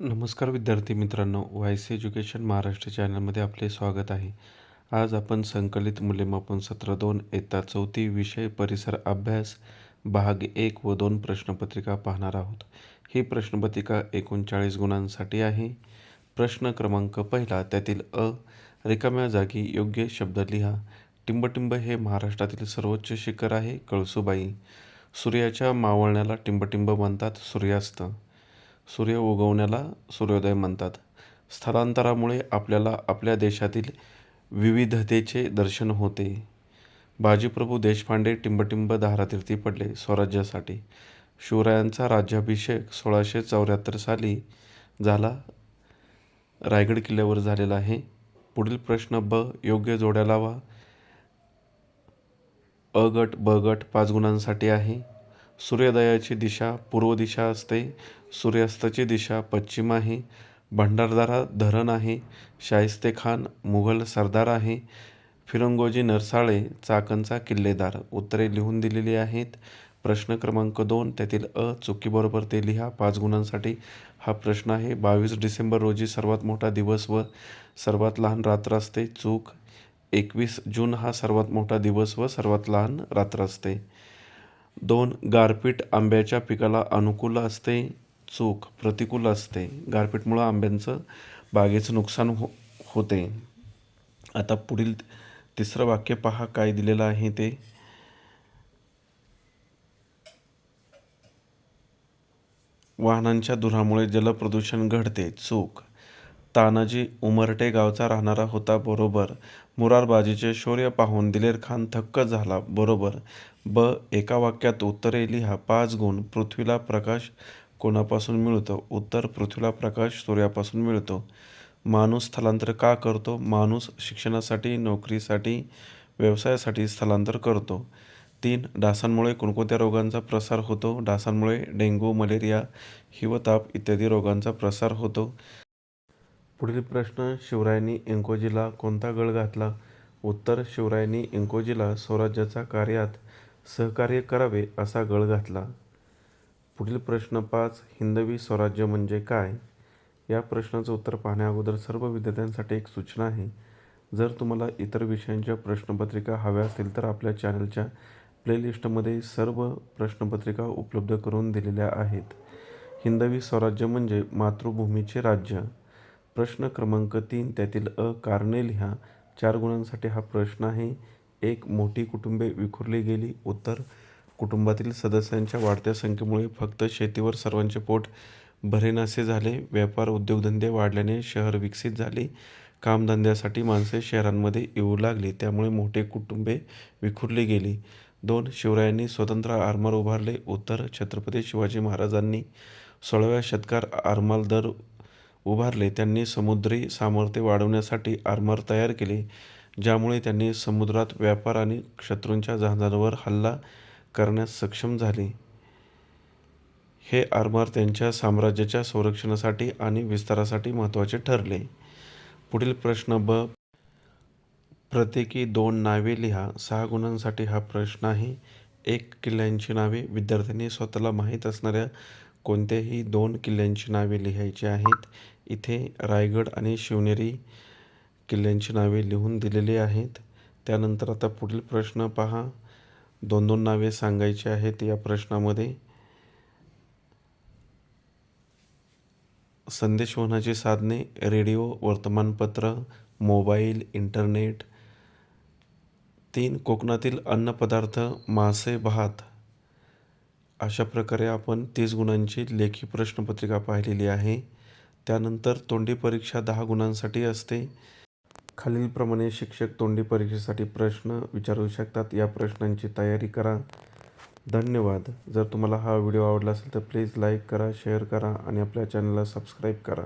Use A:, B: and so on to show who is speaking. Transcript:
A: नमस्कार विद्यार्थी मित्रांनो वायस एज्युकेशन महाराष्ट्र चॅनलमध्ये आपले स्वागत आहे. आज आपण संकलित मूल्यमापन सत्र दोन इयत्ता चौथी विषय परिसर अभ्यास भाग एक व दोन प्रश्नपत्रिका पाहणार आहोत. ही प्रश्नपत्रिका एकोणचाळीस गुणांसाठी आहे. प्रश्न क्रमांक पहिला त्यातील अ रिकाम्या जागी योग्य शब्द लिहा. टिंबटिंब हे महाराष्ट्रातील सर्वोच्च शिखर आहे कळसुबाई. सूर्याच्या मावळण्याला टिंबटिंब म्हणतात सूर्यास्त. सूर्य उगवण्याला सूर्योदय म्हणतात. स्थलांतरामुळे आपल्याला आपल्या देशातील विविधतेचे दर्शन होते. बाजीप्रभू देशपांडे टिंबटिंब धारातीर्थी पडले स्वराज्यासाठी. शिवरायांचा राज्याभिषेक सोळाशे चौऱ्याहत्तर साली झाला. रायगड किल्ल्यावर झालेला आहे. पुढील प्रश्न ब योग्य जोड्या लावा. अ गट ब गट पाच गुणांसाठी आहे. सूर्योदयाची दिशा पूर्व दिशा असते. सूर्यास्ताची दिशा पश्चिम आहे भंडारदारा धरण आहे शाहिस्ते खान मुघल सरदार आहे फिरंगोजी नरसाळे चाकणचा किल्लेदार. उत्तरे लिहून दिलेली आहेत. प्रश्न क्रमांक दोन त्यातील अ चुकीबरोबर ते लिहा. पाच गुणांसाठी हा प्रश्न आहे. बावीस डिसेंबर रोजी सर्वात मोठा दिवस व सर्वात लहान रात्र असते. चूक. एकवीस जून हा सर्वात मोठा दिवस व सर्वात लहान रात्र असते. दोन गारपीट आंब्याच्या पिकाला अनुकूल असते. चूक प्रतिकूल असते. गारपीटमुळं आंब्यांचं बागेचं नुकसान हो होते. आता पुढील तिसरं वाक्य पहा काय दिलेलं आहे ते. वाहनांच्या धुरामुळे जलप्रदूषण घडते चूक तानाजी उमरटे गावचा राहणारा होता बरोबर. मुरारबाजीचे शौर्य पाहून दिलेर खान थक्क झाला बरोबर. ब एका वाक्यात उत्तरे लिहा पाच गुण पृथ्वीला प्रकाश कोणापासून मिळतो? उत्तर पृथ्वीला प्रकाश सूर्यापासून मिळतो. माणूस स्थलांतर का करतो? माणूस शिक्षणासाठी नोकरीसाठी व्यवसायासाठी स्थलांतर करतो. तीन डासांमुळे कोणकोणत्या रोगांचा प्रसार होतो? डासांमुळे डेंग्यू मलेरिया हिवताप इत्यादी रोगांचा प्रसार होतो. पुढील प्रश्न शिवरायांनी इंकोजीला कोणता गळ घातला? उत्तर शिवरायांनी इंकोजीला स्वराज्याच्या कार्यात सहकार्य करावे असा गळ घातला. पुढील प्रश्न पाच हिंदवी स्वराज्य म्हणजे काय? या प्रश्नाचं उत्तर पाहण्याअगोदर सर्व विद्यार्थ्यांसाठी एक सूचना आहे. जर तुम्हाला इतर विषयांच्या प्रश्नपत्रिका हव्या असतील तर आपल्या चॅनलच्या प्लेलिस्टमध्ये सर्व प्रश्नपत्रिका उपलब्ध करून दिलेल्या आहेत. हिंदवी स्वराज्य म्हणजे मातृभूमीचे राज्य. प्रश्न क्रमांक तीन त्यातील अ कारणे लिहा. चार गुणांसाठी हा प्रश्न आहे. एक मोठी कुटुंबे विखुरली गेली. उत्तर कुटुंबातील सदस्यांच्या वाढत्या संख्येमुळे फक्त शेतीवर सर्वांचे पोट भरेनासे झाले. व्यापार उद्योगधंदे वाढल्याने शहर विकसित झाले. कामधंद्यासाठी माणसे शहरांमध्ये येऊ लागली. त्यामुळे मोठे कुटुंबे विखुरली गेली. दोन शिवरायांनी स्वतंत्र आरमार उभारले. उत्तर छत्रपती शिवाजी महाराजांनी सोळाव्या शतकात आरमार दर उभारले. त्यांनी समुद्री सामर्थ्य वाढवण्यासाठी आरमार तयार केले ज्यामुळे त्यांनी समुद्रात व्यापार आणि शत्रूंच्या जहाजांवर हल्ला करण्यास सक्षम झाले. हे आरमार त्यांच्या साम्राज्याच्या संरक्षणासाठी आणि विस्तारासाठी महत्त्वाचे ठरले. पुढील प्रश्न ब. प्रत्येकी दोन नावे लिहा. सहा गुणांसाठी हा प्रश्न आहे. एक किल्ल्यांची नावे. विद्यार्थ्यांनी स्वतःला माहीत असणाऱ्या कोणत्याही दोन किल्ल्यांची नावे लिहायची आहेत. इथे रायगड आणि शिवनेरी किल्ल्यांची नावे लिहून दिलेली आहेत. त्यानंतर आता पुढील प्रश्न पहा. दोन दोन नावे सांगायची आहेत या प्रश्नामध्ये. संदेशवहनाची साधने रेडिओ वर्तमानपत्र मोबाईल इंटरनेट तीन कोकणातील अन्नपदार्थ मासे भात. अशा प्रकारे आपण तीस गुणांची लेखी प्रश्नपत्रिका पाहिलेली आहे. त्यानंतर तोंडी परीक्षा दहा गुणांसाठी असते. खालीलप्रमाणे शिक्षक तोंडी परीक्षेसाठी प्रश्न विचारू शकतात. या प्रश्नांची तयारी करा. धन्यवाद. जर तुम्हाला हा व्हिडिओ आवडला असेल तर प्लीज लाईक करा शेअर करा आणि आपल्या चॅनलला सबस्क्राईब करा.